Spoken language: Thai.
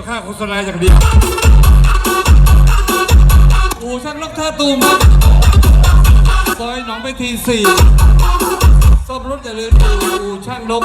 วค่าโฆษณาอย่างเดียวโอ้ช่างรักท่าตูมครับซอยหนองไปทีสี่ซ่อมรถอย่าลืมอูช่างนก